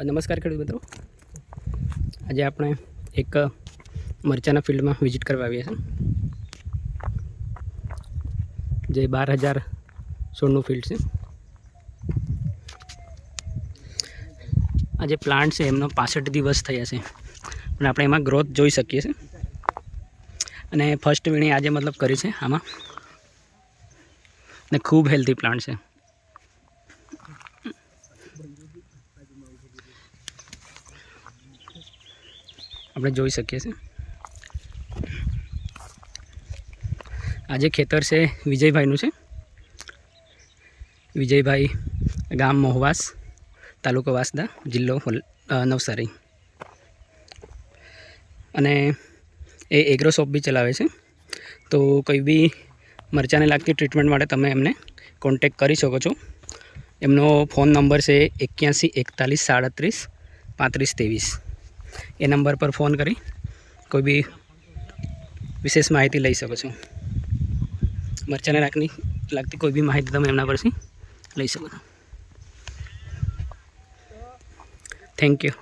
નમસ્કાર ખેડૂત મિત્રો. આજે આપણે એક મરચાના ફિલ્ડમાં વિઝિટ કરવા આવ્યા છે જે બાર હજાર સોળનું ફિલ્ડ છે. આ જે પ્લાન્ટ છે, એમનો પાસઠ દિવસ થયા છે. પણ આપણે એમાં ગ્રોથ જોઈ શકીએ છીએ. અને ફર્સ્ટ વીણી આજે મતલબ કરી છે આમાં. ને ખૂબ હેલ્ધી પ્લાન્ટ છે. આપણે જોઈ શકીએ છીએ. આ જે ખેતર છે વિજયભાઈનું છે. વિજયભાઈ ગામ મોહવાસ, તાલુકો વાસદા, જિલ્લો નવસારી. અને એ એગ્રો શોપ બી ચલાવે છે. તો કોઈ બી મરચાને લાગતી ટ્રીટમેન્ટ માટે તમે એમને કોન્ટેક કરી શકો છો. એમનો ફોન નંબર છે એક્યાસી એકતાલીસ સાડત્રીસ પાંત્રીસ ત્રેવીસ. એ નંબર પર ફોન કરી કોઈ બી વિશેષ માહિતી લઈ શકો છો. મરચાને રાખની લાગતી કોઈ બી માહિતી તમે એમના પરથી લઈ શકો છો. Thank you